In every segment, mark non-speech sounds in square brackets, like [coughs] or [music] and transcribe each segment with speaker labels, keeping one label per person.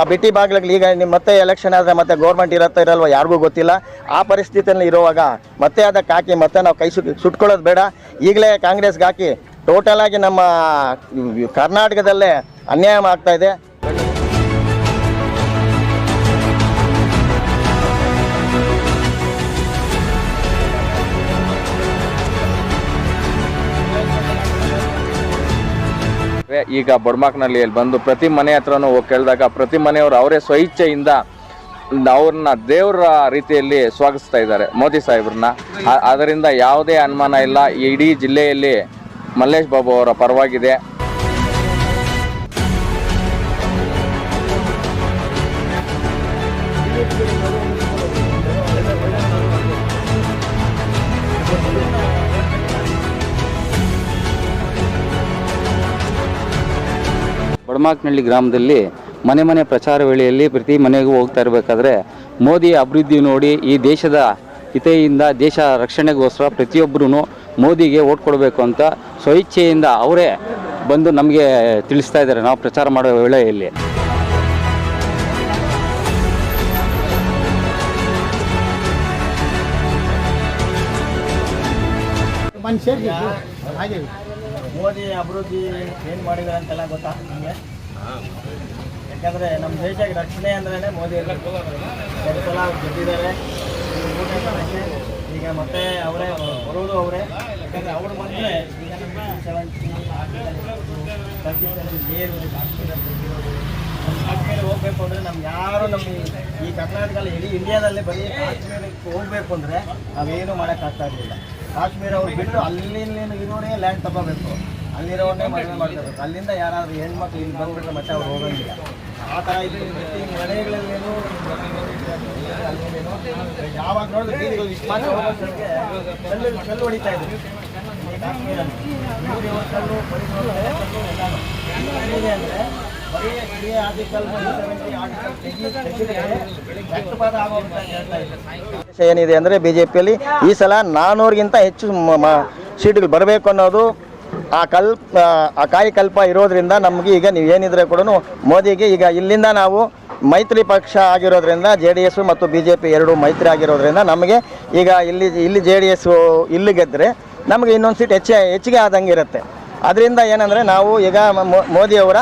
Speaker 1: ಆ ಬಿಟ್ಟಿ ಭಾಗ್ಯಗಳು ಈಗ ನಿಮ್ಮ ಮತ್ತೆ ಎಲೆಕ್ಷನ್ ಆದರೆ ಮತ್ತೆ ಗೌರ್ಮೆಂಟ್ ಇರತ್ತೋ ಇರಲ್ವ ಯಾರಿಗೂ ಗೊತ್ತಿಲ್ಲ. ಆ ಪರಿಸ್ಥಿತಿಯಲ್ಲಿ ಇರುವಾಗ ಮತ್ತೆ ಅದಕ್ಕೆ ಹಾಕಿ ಮತ್ತೆ ನಾವು ಕೈ ಸುಟ್, ಸುಟ್ಕೊಳ್ಳೋದು ಬೇಡ. ಈಗಲೇ ಕಾಂಗ್ರೆಸ್ಗೆ ಹಾಕಿ ಟೋಟಲ್ ಆಗಿ ನಮ್ಮ ಕರ್ನಾಟಕದಲ್ಲೇ ಅನ್ಯಾಯ ಆಗ್ತಾ ಇದೆ.
Speaker 2: ಈಗ ಬೊಡ್ಮಾಕ್ನಲ್ಲಿ ಬಂದು ಪ್ರತಿ ಮನೆ ಹತ್ರನೂ ಹೋಗಿ ಕೇಳಿದಾಗ ಪ್ರತಿ ಮನೆಯವರು ಅವರೇ ಸ್ವಇಚ್ಛೆಯಿಂದ ಅವ್ರನ್ನ ದೇವರ ರೀತಿಯಲ್ಲಿ ಸ್ವಾಗತಿಸ್ತಾ ಇದ್ದಾರೆ ಮೋದಿ ಸಾಹೇಬ್ರನ್ನ. ಅದರಿಂದ ಯಾವುದೇ ಅನುಮಾನ ಇಲ್ಲ. ಇಡೀ ಜಿಲ್ಲೆಯಲ್ಲಿ ಮಲ್ಲೇಶ್ ಬಾಬು ಅವರ ಪರವಾಗಿದೆ.
Speaker 3: ಬಡಮಾಕ್ನಹಳ್ಳಿ ಗ್ರಾಮದಲ್ಲಿ ಮನೆ ಮನೆ ಪ್ರಚಾರ ವೇಳೆಯಲ್ಲಿ ಪ್ರತಿ ಮನೆಗೂ ಹೋಗ್ತಾ ಇರಬೇಕಾದ್ರೆ ಮೋದಿ ಅಭಿವೃದ್ಧಿ ನೋಡಿ ಈ ದೇಶದ ಹಿತೆಯಿಂದ ದೇಶ ರಕ್ಷಣೆಗೋಸ್ಕರ ಪ್ರತಿಯೊಬ್ಬರೂ ಮೋದಿಗೆ ಓಟ್ ಕೊಡಬೇಕು ಅಂತ ಸ್ವಇಚ್ಛೆಯಿಂದ ಅವರೇ ಬಂದು ನಮಗೆ ತಿಳಿಸ್ತಾ ಇದ್ದಾರೆ ನಾವು ಪ್ರಚಾರ ಮಾಡೋ ವೇಳೆಯಲ್ಲಿ.
Speaker 1: ಮೋದಿ ಅಭಿವೃದ್ಧಿ ಏನು ಮಾಡಿದ್ದಾರೆ ಅಂತೆಲ್ಲ ಗೊತ್ತಾ ನಿಮಗೆ? ಯಾಕಂದರೆ ನಮ್ಮ ದೇಶಕ್ಕೆ ರಕ್ಷಣೆ ಅಂದ್ರೆ ಮೋದಿ ಎರಡು ಸಲ ಗೆದ್ದಿದ್ದಾರೆ. ಈಗ ಮತ್ತೆ ಅವರೇ, ಬರೋದು ಅವರೇ. ಯಾಕಂದರೆ ಅವರು ಬಂದರೆ ಕಾಶ್ಮೀರ ಹೋಗ್ಬೇಕು ಅಂದರೆ ನಮ್ಗೆ ಯಾರು ನಮ್ಮ ಈ- ಕರ್ನಾಟಕ ಕರ್ನಾಟಕದಲ್ಲಿ ಇಡೀ ಇಂಡಿಯಾದಲ್ಲಿ ಬರೀ ಕಾಶ್ಮೀರಕ್ಕೆ ಹೋಗ್ಬೇಕು ಅಂದರೆ ನಾವೇನು ಮಾಡೋಕ್ಕಾಗ್ತಾ ಇರಲಿಲ್ಲ. ಕಾಶ್ಮೀರ ಅವ್ರು ಬಿಟ್ಟು ಅಲ್ಲಿ ಇರೋರೇ ಲ್ಯಾಂಡ್ ತಗೋಬೇಕು. ಮದುವೆ ಮಾಡ್ತಾರೆ. ಅಲ್ಲಿಂದ ಯಾರಾದರೂ ಹೆಣ್ಮಕ್ಳು ಇಲ್ಲಿ ಬಂದ್ಬಿಟ್ರೆ ಮತ್ತೆ ಅವ್ರು ಹೋಗಂಗಿಲ್ಲ. ಆ ಥರ ಇದು ಮನೆಗಳಲ್ಲೇನು ಯಾವಾಗ ನೋಡಿದ್ರೆ ಕಲ್ಲು ಹೊಡಿತಾ ಇದ್ರು. ಅಂದರೆ ಬರೀ ಏನಿದೆ ಅಂದರೆ ಬಿ ಜೆ ಪಿಯಲ್ಲಿ ಈ ಸಲ ನಾನ್ನೂರಿಗಿಂತ ಹೆಚ್ಚು ಸೀಟುಗಳು ಬರಬೇಕು ಅನ್ನೋದು ಆ ಕಲ್ಪ ಆ ಕಾಯಕಲ್ಪ ಇರೋದ್ರಿಂದ ನಮಗೆ ಈಗ ನೀವು ಏನಿದ್ರೆ ಕೂಡ ಮೋದಿಗೆ ಈಗ ಇಲ್ಲಿಂದ ನಾವು ಮೈತ್ರಿ ಪಕ್ಷ ಆಗಿರೋದ್ರಿಂದ, ಜೆ ಡಿ ಎಸ್ ಮತ್ತು ಬಿ ಜೆ ಪಿ ಎರಡು ಮೈತ್ರಿ ಆಗಿರೋದ್ರಿಂದ ನಮಗೆ ಈಗ ಇಲ್ಲಿ ಇಲ್ಲಿ ಜೆ ಡಿ ಎಸ್ ಇಲ್ಲಿ ಗೆದ್ದರೆ ನಮಗೆ ಇನ್ನೊಂದು ಸೀಟ್ ಹೆಚ್ಚೆ ಹೆಚ್ಚಿಗೆ ಆದಂಗೆ ಇರುತ್ತೆ. ಅದರಿಂದ ಏನಂದರೆ ನಾವು ಈಗ ಮೋದಿಯವರ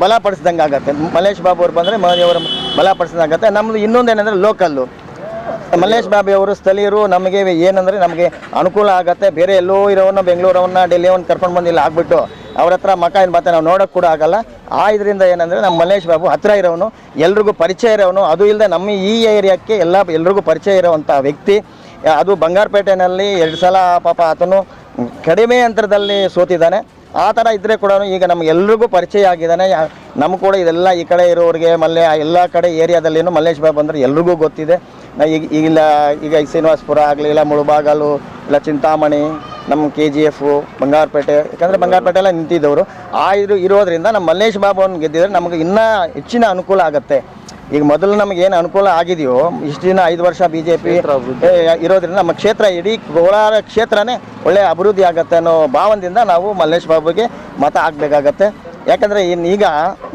Speaker 1: ಬಲಪಡಿಸ್ದಂಗೆ ಆಗುತ್ತೆ ಮಲೇಶ್ ಬಾಬು ಅವ್ರು ಬಂದರೆ ಮೋದಿಯವರ ಬಲಪಡಿಸ್ದಂಗೆ ಆಗುತ್ತೆ ನಮ್ಮದು ಇನ್ನೊಂದು ಏನಂದರೆ ಲೋಕಲ್ಲು ಮಲ್ಲೇಶ್ ಬಾಬಿ ಅವರು ಸ್ಥಳೀಯರು ನಮಗೆ ಏನಂದರೆ ನಮಗೆ ಅನುಕೂಲ ಆಗುತ್ತೆ. ಬೇರೆ ಎಲ್ಲೋ ಇರೋವನ್ನ ಬೆಂಗಳೂರವನ್ನ, ಡೆಲ್ಲಿಯವನ್ನ ಕರ್ಕೊಂಡು ಬಂದು ಇಲ್ಲಿ ಆಗ್ಬಿಟ್ಟು ಅವ್ರ ಹತ್ರ ಮಕ ಏನು ಮತ್ತೆ ನಾವು ನೋಡೋಕೆ ಕೂಡ ಆಗಲ್ಲ. ಆ ಇದರಿಂದ ಏನಂದರೆ ನಮ್ಮ ಮಲ್ಲೇಶ್ ಬಾಬು ಹತ್ತಿರ ಇರೋನು ಎಲ್ರಿಗೂ ಪರಿಚಯ ಇರೋನು ಅದು ಇಲ್ಲದೆ ನಮ್ಮ ಈ ಏರಿಯಾಕ್ಕೆ ಎಲ್ಲ ಎಲ್ರಿಗೂ ಪರಿಚಯ ಇರೋವಂಥ ವ್ಯಕ್ತಿ. ಅದು ಬಂಗಾರಪೇಟೆನಲ್ಲಿ ಎರಡು ಸಲ ಪಾಪ ಆತನು ಕಡಿಮೆ ಅಂತರದಲ್ಲಿ ಸೋತಿದ್ದಾನೆ. ಆ ಥರ ಇದ್ದರೆ ಕೂಡ ಈಗ ನಮಗೆಲ್ರಿಗೂ ಪರಿಚಯ ಆಗಿದ್ದಾನೆ. ನಮ್ಗೆ ಕೂಡ ಇದೆಲ್ಲ ಈ ಕಡೆ ಇರೋರಿಗೆ ಮಲ್ಲೆ ಎಲ್ಲ ಕಡೆ ಏರಿಯಾದಲ್ಲಿನೂ ಮಲ್ಲೇಶ್ ಬಾಬು ಅಂದರೆ ಎಲ್ರಿಗೂ ಗೊತ್ತಿದೆ. ನಾ ಈಗ ಈಗಿಲ್ಲ ಈಗ ಶ್ರೀನಿವಾಸಪುರ ಆಗಲಿ ಇಲ್ಲ ಮುಳುಬಾಗಲು ಇಲ್ಲ ಚಿಂತಾಮಣಿ ನಮ್ಮ ಕೆ ಜಿ ಎಫು ಬಂಗಾರಪೇಟೆ ಯಾಕಂದರೆ ಬಂಗಾರಪೇಟೆ ಎಲ್ಲ ನಿಂತಿದ್ದವರು. ಆ ಇರು ಇರೋದ್ರಿಂದ ನಮ್ಮ ಮಲ್ಲೇಶ್ ಬಾಬುವನ್ನು ಗೆದ್ದಿದ್ರೆ ನಮಗೆ ಇನ್ನೂ ಹೆಚ್ಚಿನ ಅನುಕೂಲ ಆಗುತ್ತೆ. ಈಗ ಮೊದಲು ನಮಗೆ ಏನು ಅನುಕೂಲ ಆಗಿದೆಯೋ ಇಷ್ಟು ದಿನ ಐದು ವರ್ಷ ಬಿ ಜೆ ಪಿ ಇರೋದ್ರಿಂದ ನಮ್ಮ ಕ್ಷೇತ್ರ ಇಡೀ ಕೋಲಾರ ಕ್ಷೇತ್ರನೇ ಒಳ್ಳೆಯ ಅಭಿವೃದ್ಧಿ ಆಗುತ್ತೆ ಅನ್ನೋ ಭಾವನದಿಂದ ನಾವು ಮಲ್ಲೇಶ್ ಬಾಬುಗೆ ಮತ ಹಾಕಬೇಕಾಗತ್ತೆ. ಯಾಕಂದರೆ ಈಗ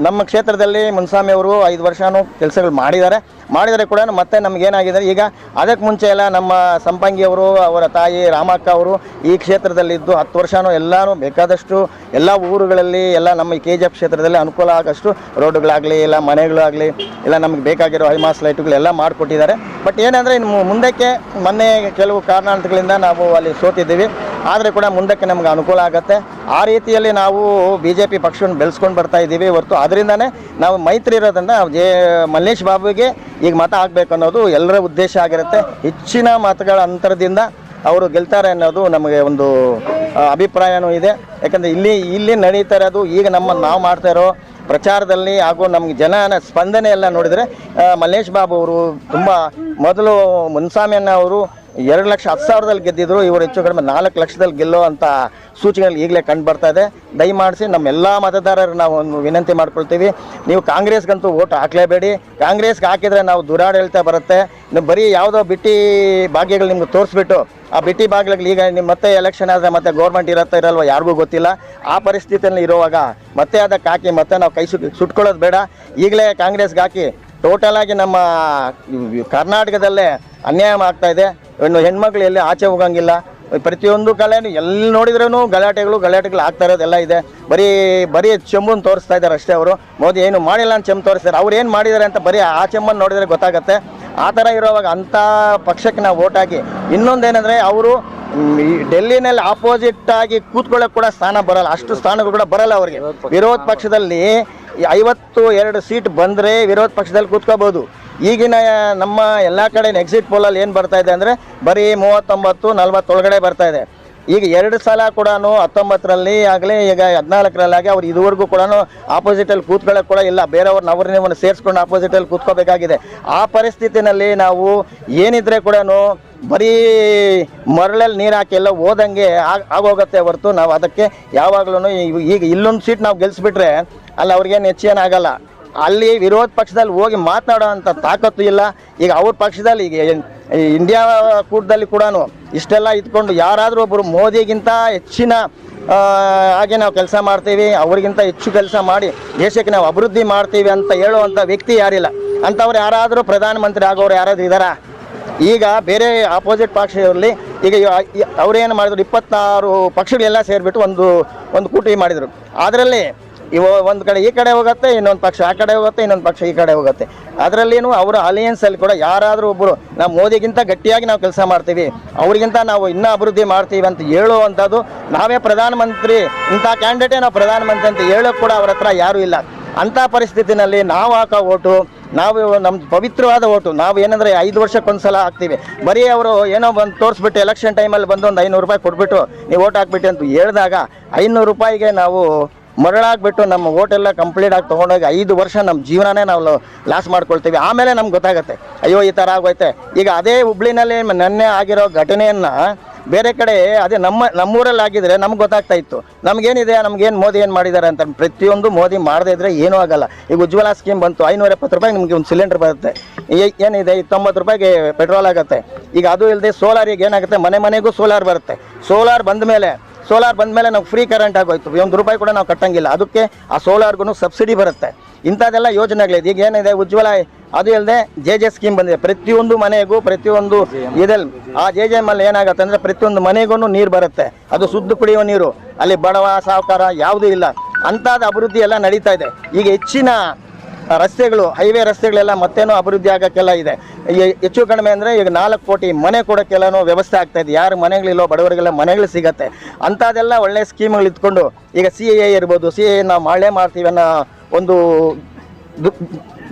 Speaker 1: ನಮ್ಮ ಕ್ಷೇತ್ರದಲ್ಲಿ ಮುನ್ಸ್ವಾಮಿ ಅವರು ಐದು ವರ್ಷನೂ ಕೆಲಸಗಳು ಮಾಡಿದ್ದಾರೆ. ಮಾಡಿದರೆ ಕೂಡ ಮತ್ತೆ ನಮಗೇನಾಗಿದೆ ಈಗ ಅದಕ್ಕೆ ಮುಂಚೆ ಎಲ್ಲ ನಮ್ಮ ಸಂಪಂಗಿಯವರು ಅವರ ತಾಯಿ ರಾಮಕ್ಕ ಅವರು ಈ ಕ್ಷೇತ್ರದಲ್ಲಿದ್ದು ಹತ್ತು ವರ್ಷನೂ ಎಲ್ಲಾನು ಬೇಕಾದಷ್ಟು ಎಲ್ಲ ಊರುಗಳಲ್ಲಿ ಎಲ್ಲ ನಮ್ಮ ಕೆ ಜಿ ಎಫ್ ಕ್ಷೇತ್ರದಲ್ಲಿ ಅನುಕೂಲ ಆಗೋಷ್ಟು ರೋಡುಗಳಾಗಲಿ, ಇಲ್ಲ ಮನೆಗಳಾಗಲಿ, ಇಲ್ಲ ನಮಗೆ ಬೇಕಾಗಿರೋ ಹೈಮಾಸ್ ಲೈಟುಗಳೆಲ್ಲ ಮಾಡಿಕೊಟ್ಟಿದ್ದಾರೆ. ಬಟ್ ಏನಂದರೆ ಇನ್ನು ಮುಂದಕ್ಕೆ ಮೊನ್ನೆ ಕೆಲವು ಕಾರಣಾಂತಗಳಿಂದ ನಾವು ಅಲ್ಲಿ ಸೋತಿದ್ದೀವಿ. ಆದರೆ ಕೂಡ ಮುಂದಕ್ಕೆ ನಮ್ಗೆ ಅನುಕೂಲ ಆಗುತ್ತೆ. ಆ ರೀತಿಯಲ್ಲಿ ನಾವು ಬಿ ಜೆ ಪಿ ಪಕ್ಷವನ್ನು ಬೆಳೆಸ್ಕೊಂಡು ಬರ್ತಾ ಇದ್ದೀವಿ ಹೊರತು. ಅದರಿಂದನೇ ನಾವು ಮೈತ್ರಿ ಇರೋದನ್ನು ಜೆ ಮಲ್ಲೇಶ್ ಬಾಬುಗೆ ಈಗ ಮತ ಆಗಬೇಕು ಅನ್ನೋದು ಎಲ್ಲರ ಉದ್ದೇಶ ಆಗಿರುತ್ತೆ. ಹೆಚ್ಚಿನ ಮತಗಳ ಅಂತರದಿಂದ ಅವರು ಗೆಲ್ತಾರೆ ಅನ್ನೋದು ನಮಗೆ ಒಂದು ಅಭಿಪ್ರಾಯನೂ ಇದೆ. ಯಾಕಂದರೆ ಇಲ್ಲಿ ಇಲ್ಲಿ ನಡೀತಾ ಇರೋದು ಈಗ ನಮ್ಮ ನಾವು ಮಾಡ್ತಾ ಇರೋ ಪ್ರಚಾರದಲ್ಲಿ ಹಾಗೂ ನಮ್ಗೆ ಜನನ ಸ್ಪಂದನೆ ಎಲ್ಲ ನೋಡಿದರೆ ಮಲ್ಲೇಶ್ ಬಾಬು ಅವರು ತುಂಬ ಮೊದಲು ಮುನ್ಸಾಮಿಯನ್ನ ಅವರು ಎರಡು ಲಕ್ಷ ಹತ್ತು ಸಾವಿರದಲ್ಲಿ ಗೆದ್ದಿದ್ರು, ಇವರು ಹೆಚ್ಚು ಕಡಿಮೆ ನಾಲ್ಕು ಲಕ್ಷದಲ್ಲಿ ಗೆಲ್ಲೋ ಅಂತ ಸೂಚನೆಗಳು ಈಗಲೇ ಕಂಡು ಬರ್ತಾ ಇದೆ. ದಯಮಾಡಿಸಿ ನಮ್ಮ ಎಲ್ಲ ಮತದಾರರು ನಾವು ಒಂದು ವಿನಂತಿ ಮಾಡ್ಕೊಳ್ತೀವಿ. ನೀವು ಕಾಂಗ್ರೆಸ್ಗಂತೂ ಓಟ್ ಹಾಕಲೇಬೇಡಿ. ಕಾಂಗ್ರೆಸ್ಗೆ ಹಾಕಿದರೆ ನಾವು ದುರಾಡಳಿತ ಬರುತ್ತೆ. ನೀವು ಬರೀ ಯಾವುದೋ ಬಿಟ್ಟಿ ಭಾಗ್ಯಗಳು ನಿಮ್ಗೆ ತೋರಿಸ್ಬಿಟ್ಟು, ಆ ಬಿಟ್ಟಿ ಭಾಗ್ಯಗಳು ಈಗ ನಿಮ್ಮ ಮತ್ತೆ ಎಲೆಕ್ಷನ್ ಆದರೆ ಮತ್ತೆ ಗೌರ್ಮೆಂಟ್ ಇರತ್ತೆ ಇರಲ್ವ ಯಾರಿಗೂ ಗೊತ್ತಿಲ್ಲ. ಆ ಪರಿಸ್ಥಿತಿಯಲ್ಲಿ ಇರುವಾಗ ಮತ್ತೆ ಅದಕ್ಕೆ ಹಾಕಿ ಮತ್ತೆ ನಾವು ಕೈ ಸುಟ್, ಸುಟ್ಕೊಳ್ಳೋದು ಬೇಡ. ಈಗಲೇ ಕಾಂಗ್ರೆಸ್ಗೆ ಹಾಕಿ ಟೋಟಲ್ ಆಗಿ ನಮ್ಮ ಕರ್ನಾಟಕದಲ್ಲೇ ಅನ್ಯಾಯ ಆಗ್ತಾ ಇದೆ. ಇನ್ನು ಹೆಣ್ಮಕ್ಳು ಎಲ್ಲಿ ಆಚೆ ಹೋಗಂಗಿಲ್ಲ. ಪ್ರತಿಯೊಂದು ಕಲೆನೂ ಎಲ್ಲಿ ನೋಡಿದ್ರೂ ಗಲಾಟೆಗಳು ಗಲಾಟೆಗಳು ಆಗ್ತಾ ಇರೋದೆಲ್ಲ ಇದೆ. ಬರೀ ಬರೀ ಚೆಂಬನ್ನು ತೋರಿಸ್ತಾ ಇದ್ದಾರೆ ಅಷ್ಟೇ ಅವರು. ಮೋದಿ ಏನು ಮಾಡಿಲ್ಲ ಅಂತ ಚೆಂಬು ತೋರಿಸ್ತಾರೆ. ಅವ್ರು ಏನು ಮಾಡಿದ್ದಾರೆ ಅಂತ ಬರೀ ಆ ಚೆಂಬನ್ನು ನೋಡಿದರೆ ಗೊತ್ತಾಗುತ್ತೆ. ಆ ಥರ ಇರೋವಾಗ ಅಂಥ ಪಕ್ಷಕ್ಕೆ ನಾವು ಓಟ್ ಹಾಕಿ ಇನ್ನೊಂದೇನೆಂದರೆ ಅವರು ಡೆಲ್ಲಿನಲ್ಲಿ ಆಪೋಸಿಟ್ ಆಗಿ ಕೂತ್ಕೊಳ್ಳೋಕೆ ಕೂಡ ಸ್ಥಾನ ಬರಲ್ಲ. ಅಷ್ಟು ಸ್ಥಾನಗಳು ಕೂಡ ಬರಲ್ಲ ಅವರಿಗೆ. ವಿರೋಧ ಪಕ್ಷದಲ್ಲಿ ಐವತ್ತು ಎರಡು ಸೀಟ್ ಬಂದರೆ ವಿರೋಧ ಪಕ್ಷದಲ್ಲಿ ಕೂತ್ಕೋಬೋದು. ಈಗಿನ ನಮ್ಮ ಎಲ್ಲ ಕಡೆ ಎಕ್ಸಿಟ್ ಪೋಲಲ್ಲಿ ಏನು ಬರ್ತಾ ಇದೆ ಅಂದರೆ ಬರೀ ಮೂವತ್ತೊಂಬತ್ತು, ನಲ್ವತ್ತೊಳಗಡೆ ಬರ್ತಾ ಇದೆ. ಈಗ ಎರಡು ಸಲ ಕೂಡ ಹತ್ತೊಂಬತ್ತರಲ್ಲಿ ಆಗಲಿ, ಈಗ ಹದಿನಾಲ್ಕರಲ್ಲಾಗಿ ಅವ್ರು ಇದುವರೆಗೂ ಕೂಡ ಆಪೋಸಿಟಲ್ಲಿ ಕೂತ್ಕೊಳ್ಳೋಕೆ ಕೂಡ ಇಲ್ಲ. ಬೇರೆಯವ್ರನ್ನ ಅವ್ರನ್ನ ಇವ್ರನ್ನ ಸೇರಿಸ್ಕೊಂಡು ಆಪೋಸಿಟಲ್ಲಿ ಕೂತ್ಕೋಬೇಕಾಗಿದೆ. ಆ ಪರಿಸ್ಥಿತಿನಲ್ಲಿ ನಾವು ಏನಿದ್ರೆ ಕೂಡ ಬರೀ ಮರಳಲ್ಲಿ ನೀರು ಹಾಕಿ ಎಲ್ಲ ಹೋದಂಗೆ ಆಗ, ಆಗೋಗುತ್ತೆ ಹೊರತು ನಾವು ಅದಕ್ಕೆ ಯಾವಾಗಲೂ ಈಗ ಇಲ್ಲೊಂದು ಸೀಟ್ ನಾವು ಗೆಲ್ಲಿಸ್ಬಿಟ್ರೆ ಅಲ್ಲಿ ಅವ್ರಿಗೇನು ಹೆಚ್ಚೇನಾಗಲ್ಲ. ಅಲ್ಲಿ ವಿರೋಧ ಪಕ್ಷದಲ್ಲಿ ಹೋಗಿ ಮಾತನಾಡೋ ಅಂಥ ತಾಕತ್ತು ಇಲ್ಲ. ಈಗ ಅವ್ರ ಪಕ್ಷದಲ್ಲಿ ಈಗ ಇಂಡಿಯಾ ಕೂಟದಲ್ಲಿ ಕೂಡ ಇಷ್ಟೆಲ್ಲ ಇದ್ಕೊಂಡು ಯಾರಾದರೂ ಒಬ್ಬರು ಮೋದಿಗಿಂತ ಹೆಚ್ಚಿನ ಹಾಗೆ ನಾವು ಕೆಲಸ ಮಾಡ್ತೀವಿ, ಅವ್ರಿಗಿಂತ ಹೆಚ್ಚು ಕೆಲಸ ಮಾಡಿ ದೇಶಕ್ಕೆ ನಾವು ಅಭಿವೃದ್ಧಿ ಮಾಡ್ತೀವಿ ಅಂತ ಹೇಳುವಂಥ ವ್ಯಕ್ತಿ ಯಾರಿಲ್ಲ. ಅಂಥವ್ರು ಯಾರಾದರೂ ಪ್ರಧಾನಮಂತ್ರಿ ಆಗೋರು ಯಾರಾದರೂ ಇದ್ದಾರಾ? ಈಗ ಬೇರೆ ಆಪೋಸಿಟ್ ಪಕ್ಷದಲ್ಲಿ ಈಗ ಅವರೇನು ಮಾಡಿದ್ರು, ಇಪ್ಪತ್ತಾರು ಪಕ್ಷಗಳೆಲ್ಲ ಸೇರಿಬಿಟ್ಟು ಒಂದು ಒಂದು ಕೂಟಿ ಮಾಡಿದರು. ಅದರಲ್ಲಿ ಇವ ಒಂದು ಕಡೆ ಈ ಕಡೆ ಹೋಗುತ್ತೆ, ಇನ್ನೊಂದು ಪಕ್ಷ ಆ ಕಡೆ ಹೋಗುತ್ತೆ, ಇನ್ನೊಂದು ಪಕ್ಷ ಈ ಕಡೆ ಹೋಗುತ್ತೆ. ಏನು ಅವರ ಅಲಿಯನ್ಸಲ್ಲಿ ಕೂಡ ಯಾರಾದರೂ ಒಬ್ಬರು ನಾವು ಮೋದಿಗಿಂತ ಗಟ್ಟಿಯಾಗಿ ನಾವು ಕೆಲಸ ಮಾಡ್ತೀವಿ, ಅವ್ರಿಗಿಂತ ನಾವು ಇನ್ನೂ ಅಭಿವೃದ್ಧಿ ಮಾಡ್ತೀವಿ ಅಂತ ಹೇಳುವಂಥದ್ದು ನಾವೇ ಪ್ರಧಾನಮಂತ್ರಿ, ಇಂಥ ಕ್ಯಾಂಡಿಡೇಟೇ ನಾವು ಪ್ರಧಾನಮಂತ್ರಿ ಅಂತ ಹೇಳೋಕೆ ಕೂಡ ಅವ್ರ ಹತ್ರ ಯಾರೂ ಇಲ್ಲ. ಅಂಥ ಪರಿಸ್ಥಿತಿನಲ್ಲಿ ನಾವು ಹಾಕೋ ಓಟು, ನಾವು ನಮ್ಮ ಪವಿತ್ರವಾದ ಓಟು, ನಾವು ಏನಂದರೆ ಐದು ವರ್ಷಕ್ಕೊಂದ್ಸಲ ಹಾಕ್ತೀವಿ. ಬರೀ ಅವರು ಏನೋ ಬಂದು ತೋರಿಸ್ಬಿಟ್ಟು ಎಲೆಕ್ಷನ್ ಟೈಮಲ್ಲಿ ಬಂದು ಒಂದು ಐನೂರು ರೂಪಾಯಿ ಕೊಟ್ಬಿಟ್ಟು ನೀವು ಓಟ್ ಹಾಕ್ಬಿಟ್ಟು ಅಂತ ಹೇಳಿದಾಗ ಐನೂರು ರೂಪಾಯಿಗೆ ನಾವು ಮರಳಾಗ್ಬಿಟ್ಟು ನಮ್ಮ ಓಟೆಲ್ಲ ಕಂಪ್ಲೀಟ್ ಆಗಿ ತೊಗೊಂಡೋಗಿ ಐದು ವರ್ಷ ನಮ್ಮ ಜೀವನನೇ ನಾವು ಲಾಸ್ ಮಾಡ್ಕೊಳ್ತೀವಿ. ಆಮೇಲೆ ನಮ್ಗೆ ಗೊತ್ತಾಗುತ್ತೆ. ಅಯ್ಯೋ, ಈ ಥರ ಆಗೋಯ್ತೆ. ಈಗ ಅದೇ ಹುಬ್ಳಿನಲ್ಲಿ ನೆನ್ನೆ ಆಗಿರೋ ಘಟನೆಯನ್ನು ಬೇರೆ ಕಡೆ, ಅದೇ ನಮ್ಮ ನಮ್ಮೂರಲ್ಲಿ ಆಗಿದ್ರೆ ನಮ್ಗೆ ಗೊತ್ತಾಗ್ತಾ ಇತ್ತು. ನಮಗೇನಿದೆ, ನಮ್ಗೇನು ಮೋದಿ ಏನು ಮಾಡಿದ್ದಾರೆ ಅಂತ ಪ್ರತಿಯೊಂದು ಮೋದಿ ಮಾಡದೇ ಇದ್ರೆ ಏನೂ ಆಗಲ್ಲ. ಈಗ ಉಜ್ವಲ ಸ್ಕೀಮ್ ಬಂತು, ಐನೂರ ಎಪ್ಪತ್ತು ರೂಪಾಯಿ ನಿಮಗೆ ಒಂದು ಸಿಲಿಂಡರ್ ಬರುತ್ತೆ. ಏನಿದೆ ಈ ತೊಂಬತ್ತು ರೂಪಾಯಿಗೆ ಪೆಟ್ರೋಲ್ ಆಗುತ್ತೆ. ಈಗ ಅದು ಇಲ್ಲದೆ ಸೋಲಾರಿಗೆ ಏನಾಗುತ್ತೆ, ಮನೆ ಮನೆಗೂ ಸೋಲಾರ್ ಬರುತ್ತೆ. ಸೋಲಾರ್ ಬಂದ ಮೇಲೆ ಸೋಲಾರ್ ಬಂದ ಮೇಲೆ ನಾವು ಫ್ರೀ ಕರೆಂಟ್ ಆಗೋಯ್ತು. ಒಂದು ರೂಪಾಯಿ ಕೂಡ ನಾವು ಕಟ್ಟಂಗಿಲ್ಲ. ಅದಕ್ಕೆ ಆ ಸೋಲಾರ್ಗೂ ಸಬ್ಸಿಡಿ ಬರುತ್ತೆ. ಇಂಥದ್ದೆಲ್ಲ ಯೋಜನೆಗಳಿದೆ. ಈಗ ಏನಿದೆ? ಉಜ್ವಲ, ಅದು ಇಲ್ಲದೆ ಜೆ ಜೆ ಸ್ಕೀಮ್ ಬಂದಿದೆ. ಪ್ರತಿಯೊಂದು ಮನೆಗೂ, ಪ್ರತಿಯೊಂದು ಇದಲ್ಲಿ ಆ ಜೆ ಜೆ ಎಂ ಏನಾಗುತ್ತೆ ಅಂದರೆ ಪ್ರತಿಯೊಂದು ಮನೆಗೂ ನೀರು ಬರುತ್ತೆ. ಅದು ಶುದ್ಧ ಕುಡಿಯುವ ನೀರು. ಅಲ್ಲಿ ಬಡವ, ಸಾಹುಕಾರ ಯಾವುದೂ ಇಲ್ಲ. ಅಂಥದ್ದು ಅಭಿವೃದ್ಧಿ ಎಲ್ಲ ನಡೀತಾ ಇದೆ. ಈಗ ಹೆಚ್ಚಿನ ರಸ್ತೆಗಳು ಹೈವೇ ರಸ್ತೆಗಳೆಲ್ಲ ಮತ್ತೇನೋ ಅಭಿವೃದ್ಧಿ ಆಗೋಕ್ಕೆಲ್ಲ ಇದೆ. ಹೆಚ್ಚು ಕಡಿಮೆ ಅಂದರೆ ಈಗ ನಾಲ್ಕು ಕೋಟಿ ಮನೆ ಕೊಡೋಕ್ಕೆಲ್ಲನೂ ವ್ಯವಸ್ಥೆ ಆಗ್ತಾ ಇದೆ. ಯಾರು ಮನೆಗಳಿಲ್ಲೋ ಬಡವರಿಗೆಲ್ಲ ಮನೆಗಳು ಸಿಗತ್ತೆ. ಅಂಥದ್ದೆಲ್ಲ ಒಳ್ಳೆ ಸ್ಕೀಮ್ಗಳು ಇಟ್ಕೊಂಡು ಈಗ ಸಿ ಎ ಇರ್ಬೋದು. ಸಿ ಎ ನಾವು ಮಾಡಲೇ ಮಾಡ್ತೀವಿ ಅನ್ನೋ ಒಂದು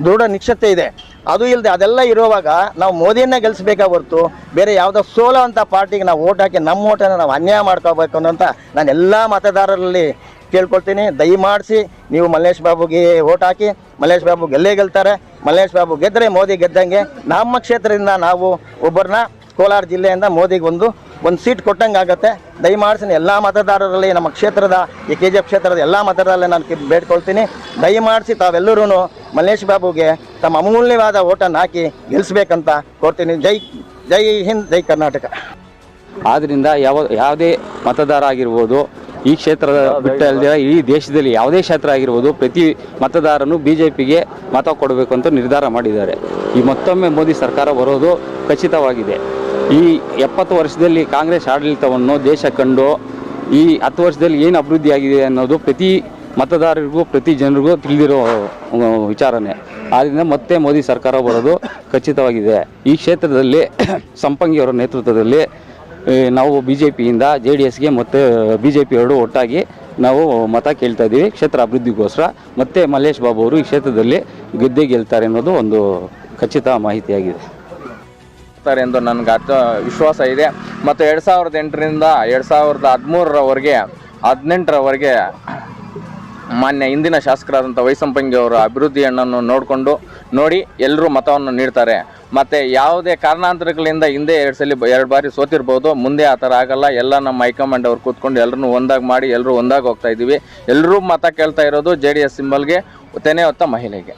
Speaker 1: ದೃಢ ನಿಕ್ಷತೆ ಇದೆ. ಅದು ಇಲ್ಲದೆ ಅದೆಲ್ಲ ಇರುವಾಗ ನಾವು ಮೋದಿಯನ್ನ ಗೆಲ್ಲಿಸ್ಬೇಕಾ ಹೊರತು ಬೇರೆ ಯಾವುದೋ ಸೋಲೋ ಅಂತ ಪಾರ್ಟಿಗೆ ನಾವು ಓಟ್ ಹಾಕಿ ನಮ್ಮ ಓಟನ್ನು ನಾವು ಅನ್ಯಾಯ ಮಾಡ್ಕೋಬೇಕು ಅನ್ನೋಂಥ ನಾನು ಎಲ್ಲ ಮತದಾರರಲ್ಲಿ ಕೇಳ್ಕೊಳ್ತೀನಿ. ದಯಮಾಡಿಸಿ ನೀವು ಮಲ್ಲೇಶ್ ಬಾಬುಗೆ ಓಟ್ ಹಾಕಿ, ಮಲ್ಲೇಶ್ ಬಾಬು ಗೆಲ್ಲೇ ಗೆಲ್ತಾರೆ. ಮಲ್ಲೇಶ್ ಬಾಬು ಗೆದ್ದರೆ ಮೋದಿ ಗೆದ್ದಂಗೆ ನಮ್ಮ ಕ್ಷೇತ್ರದಿಂದ ನಾವು ಒಬ್ಬರನ್ನ ಕೋಲಾರ ಜಿಲ್ಲೆಯಿಂದ ಮೋದಿಗೆ ಒಂದು ಒಂದು ಸೀಟ್ ಕೊಟ್ಟಂಗೆ ಆಗುತ್ತೆ. ದಯಮಾಡಿಸಿನ ಎಲ್ಲ ಮತದಾರರಲ್ಲಿ ನಮ್ಮ ಕ್ಷೇತ್ರದ, ಈ ಕೆ ಜಿ ಕ್ಷೇತ್ರದ ಎಲ್ಲ ಮತದಾರರಲ್ಲಿ ನಾನು ಬೇಡ್ಕೊಳ್ತೀನಿ. ದಯಮಾಡಿಸಿ ತಾವೆಲ್ಲರೂ ಮಲ್ಲೇಶ್ ಬಾಬುಗೆ ತಮ್ಮ ಅಮೂಲ್ಯವಾದ ಓಟನ್ನು ಹಾಕಿ ಗೆಲ್ಲಿಸ್ಬೇಕಂತ ಕೋರ್ತೀನಿ. ಜೈ ಜೈ ಹಿಂದ್, ಜೈ ಕರ್ನಾಟಕ.
Speaker 3: ಆದ್ದರಿಂದ ಯಾವ, ಯಾವುದೇ ಮತದಾರ ಆಗಿರ್ಬೋದು, ಈ ಕ್ಷೇತ್ರದ ಬಿಟ್ಟ ಅಲ್ಲದೆ ಈ ದೇಶದಲ್ಲಿ ಯಾವುದೇ ಕ್ಷೇತ್ರ ಆಗಿರ್ಬೋದು, ಪ್ರತಿ ಮತದಾರನು ಬಿ ಜೆ ಪಿಗೆ ಮತ ಕೊಡಬೇಕು ಅಂತ ನಿರ್ಧಾರ ಮಾಡಿದ್ದಾರೆ. ಈ ಮತ್ತೊಮ್ಮೆ ಮೋದಿ ಸರ್ಕಾರ ಬರೋದು ಖಚಿತವಾಗಿದೆ. ಈ ಎಪ್ಪತ್ತು ವರ್ಷದಲ್ಲಿ ಕಾಂಗ್ರೆಸ್ ಆಡಳಿತವನ್ನು ದೇಶ ಕಂಡು ಈ ಹತ್ತು ವರ್ಷದಲ್ಲಿ ಏನು ಅಭಿವೃದ್ಧಿ ಆಗಿದೆ ಅನ್ನೋದು ಪ್ರತಿ ಮತದಾರರಿಗೂ, ಪ್ರತಿ ಜನರಿಗೂ ತಿಳಿದಿರೋ ವಿಚಾರನೇ ಆದ್ದರಿಂದ ಮತ್ತೆ ಮೋದಿ ಸರ್ಕಾರ ಬರೋದು ಖಚಿತವಾಗಿದೆ. ಈ ಕ್ಷೇತ್ರದಲ್ಲಿ [coughs] ಸಂಪಂಗಿಯವರ ನೇತೃತ್ವದಲ್ಲಿ ನಾವು ಬಿ ಜೆ ಪಿಯಿಂದ ಜೆ ಡಿ ಎಸ್ಗೆ ಮತ್ತು ಬಿ ಜೆ ಪಿ ಎರಡು ಒಟ್ಟಾಗಿ ನಾವು ಮತ ಕೇಳ್ತಾ ಇದ್ದೀವಿ, ಕ್ಷೇತ್ರ ಅಭಿವೃದ್ಧಿಗೋಸ್ಕರ. ಮತ್ತೆ ಮಲ್ಲೇಶ್ ಬಾಬು ಅವರು ಈ ಕ್ಷೇತ್ರದಲ್ಲಿ ಗೆದ್ದೇ ಗೆಲ್ತಾರೆ ಅನ್ನೋದು ಒಂದು ಖಚಿತ ಮಾಹಿತಿಯಾಗಿದೆ.
Speaker 2: ಮಾಡ್ತಾರೆ ಎಂದು ನನಗೆ ಅತ್ಯ ವಿಶ್ವಾಸ ಇದೆ. ಮತ್ತು ಎರಡು ಸಾವಿರದ ಎಂಟರಿಂದ ಎರಡು ಸಾವಿರದ ಹದಿಮೂರರವರೆಗೆ, ಹದಿನೆಂಟರವರೆಗೆ ಮಾನ್ಯ ಇಂದಿನ ಶಾಸಕರಾದಂಥ ವೈಸಂಪಂಗಿ ಅವರ ಅಭಿವೃದ್ಧಿಯನ್ನು ನೋಡಿಕೊಂಡು ನೋಡಿ ಎಲ್ಲರೂ ಮತವನ್ನು ನೀಡ್ತಾರೆ. ಮತ್ತು ಯಾವುದೇ ಕಾರಣಾಂತರಗಳಿಂದ ಹಿಂದೆ ಎರಡು ಸಲ ಎರಡು ಬಾರಿ ಸೋತಿರ್ಬೋದು, ಮುಂದೆ ಆ ಥರ ಆಗಲ್ಲ. ಎಲ್ಲ ನಮ್ಮ ಹೈಕಮಾಂಡ್ ಅವ್ರು ಕೂತ್ಕೊಂಡು ಎಲ್ಲರನ್ನೂ ಒಂದಾಗಿ ಮಾಡಿ ಎಲ್ಲರೂ ಒಂದಾಗಿ ಹೋಗ್ತಾ ಇದ್ದೀವಿ. ಎಲ್ಲರೂ ಮತ ಕೇಳ್ತಾ ಇರೋದು ಜೆ ಡಿ ಎಸ್ ಸಿಂಬಲ್ಗೆ, ತೆನೆ ಹೊತ್ತ ಮಹಿಳೆಗೆ.